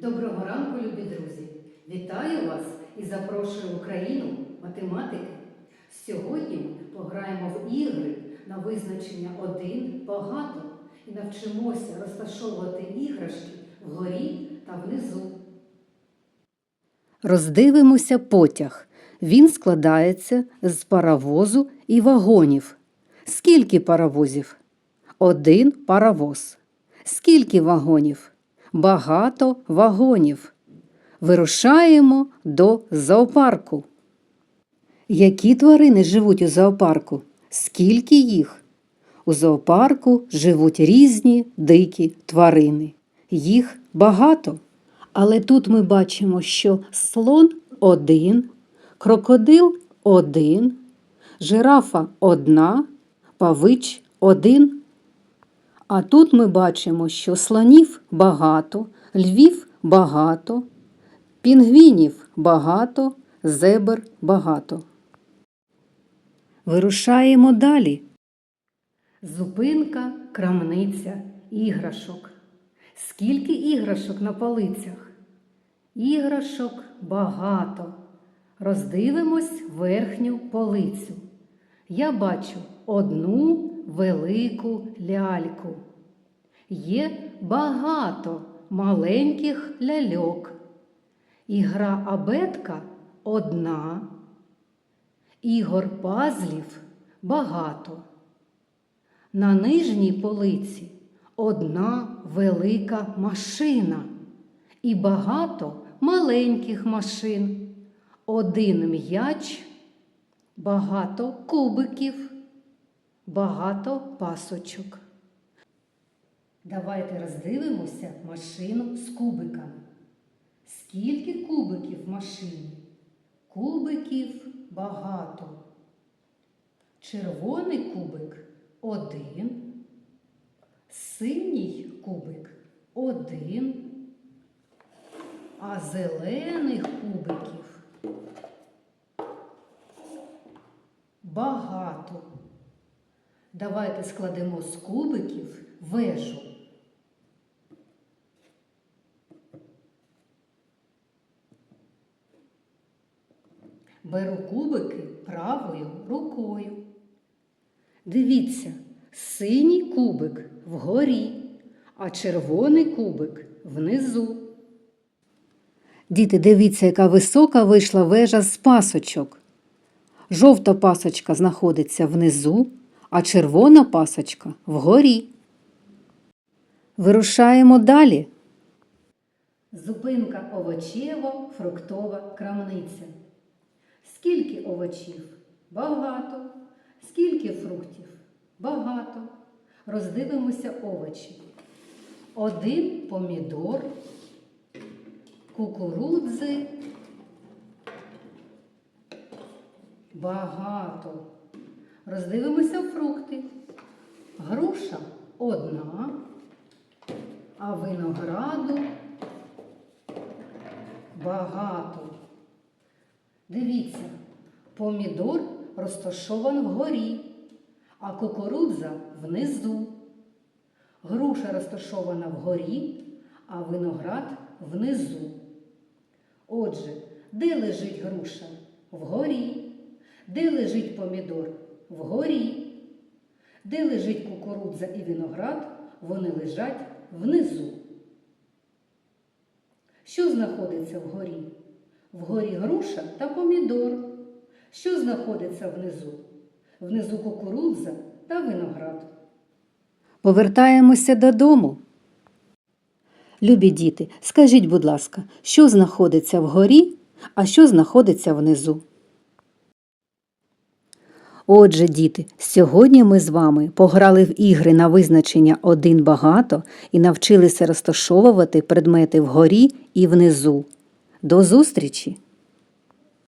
Доброго ранку, любі друзі! Вітаю вас і запрошую Україну математики. Сьогодні ми пограємо в ігри на визначення один багато і навчимося розташовувати іграшки вгорі та внизу. Роздивимося потяг. Він складається з паровозу і вагонів. Скільки паровозів? Один паровоз. Скільки вагонів? Багато вагонів. Вирушаємо до зоопарку. Які тварини живуть у зоопарку? Скільки їх? У зоопарку живуть різні дикі тварини. Їх багато. Але тут ми бачимо, що слон один, крокодил один, жирафа одна, павич один. А тут ми бачимо, що слонів багато, львів багато, пінгвінів багато, зебр багато. Вирушаємо далі. Зупинка, крамниця, іграшок. Скільки іграшок на полицях? Іграшок багато. Роздивимось верхню полицю. Я бачу одну велику ляльку. Є багато маленьких ляльок. Ігра абетка одна. Ігор пазлів багато. На нижній полиці одна велика машина і багато маленьких машин. Один м'яч, багато кубиків, багато пасочок. Давайте роздивимося машину з кубиками. Скільки кубиків в машині? Кубиків багато. Червоний кубик один. Синій кубик один. А зелених кубиків багато. Давайте складемо з кубиків вежу. Беру кубики правою рукою. Дивіться, синій кубик вгорі, а червоний кубик внизу. Діти, дивіться, яка висока вийшла вежа з пасочок. Жовта пасочка знаходиться внизу, а червона пасочка вгорі. Вирушаємо далі. Зупинка овочево-фруктова крамниця. Скільки овочів? Багато. Скільки фруктів? Багато. Роздивимося овочі. Один помідор, кукурудзи. Багато. Роздивимося фрукти. Груша одна, а винограду багато. Дивіться, помідор розташований вгорі, а кукурудза внизу. Груша розташована вгорі, а виноград внизу. Отже, де лежить груша? Вгорі. Де лежить помідор? Вгорі. Де лежить кукурудза і виноград? Вони лежать внизу. Що знаходиться вгорі? Вгорі груша та помідор. Що знаходиться внизу? Внизу кукурудза та виноград. Повертаємося додому. Любі діти, скажіть, будь ласка, що знаходиться вгорі, а що знаходиться внизу? Отже, діти, сьогодні ми з вами пограли в ігри на визначення один багато і навчилися розташовувати предмети вгорі і внизу. До зустрічі!